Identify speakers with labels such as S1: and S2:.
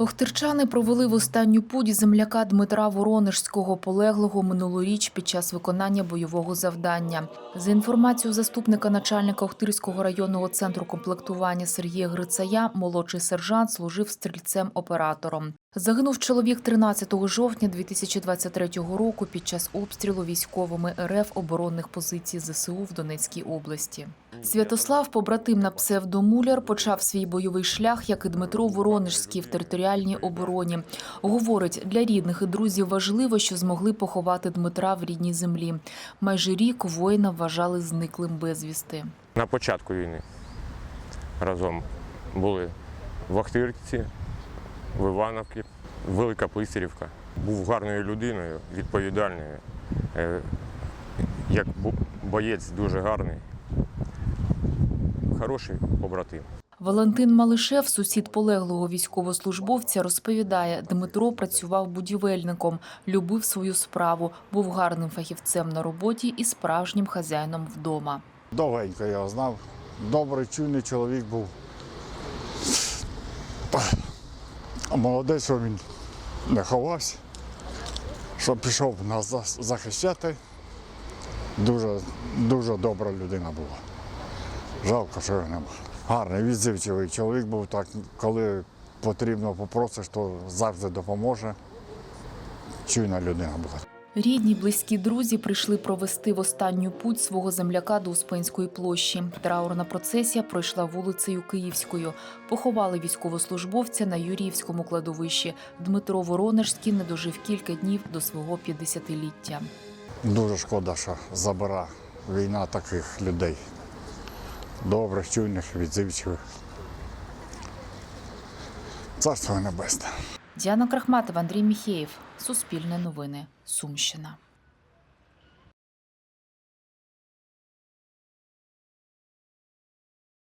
S1: Охтирчани провели в останню путь земляка Дмитра Воронежського, полеглого минулоріч під час виконання бойового завдання. За інформацією заступника начальника Охтирського районного центру комплектування Сергія Грицая, молодший сержант служив стрільцем-оператором. Загинув чоловік 13 жовтня 2023 року під час обстрілу військовими РФ оборонних позицій ЗСУ в Донецькій області. Святослав, побратим на псевдомуляр, почав свій бойовий шлях, як і Дмитро Воронежський в територіальній обороні. Говорить, для рідних і друзів важливо, що змогли поховати Дмитра в рідній землі. Майже рік воїна вважали зниклим безвісти.
S2: На початку війни разом були в Охтирці, в Івановці, Велика Писарівка. Був гарною людиною, відповідальною. Е, Як боєць дуже гарний. Хороший побратим.
S1: Валентин Малишев, сусід полеглого військовослужбовця, розповідає, Дмитро працював будівельником, любив свою справу, був гарним фахівцем на роботі і справжнім хазяїном вдома.
S3: Довгенько я його знав. Добрий, чуйний чоловік був. Молодець, що він не ховався, що пішов нас захищати. Дуже, дуже добра людина була. Жалко, що його нема. Гарний, відзивчивий чоловік був так, коли потрібно попросиш, то завжди допоможе. Чуйна людина була.
S1: Рідні, близькі друзі прийшли провести в останню путь свого земляка до Успенської площі. Траурна процесія пройшла вулицею Київською. Поховали військовослужбовця на Юріївському кладовищі. Дмитро Воронежський не дожив кілька днів до свого 50-ліття.
S3: Дуже шкода, що забира війна таких людей. Добрих, чуйних, відзивчивих. Царство небесне.
S1: Діана Крахматова, Андрій Міхеєв. Суспільне новини. Сумщина.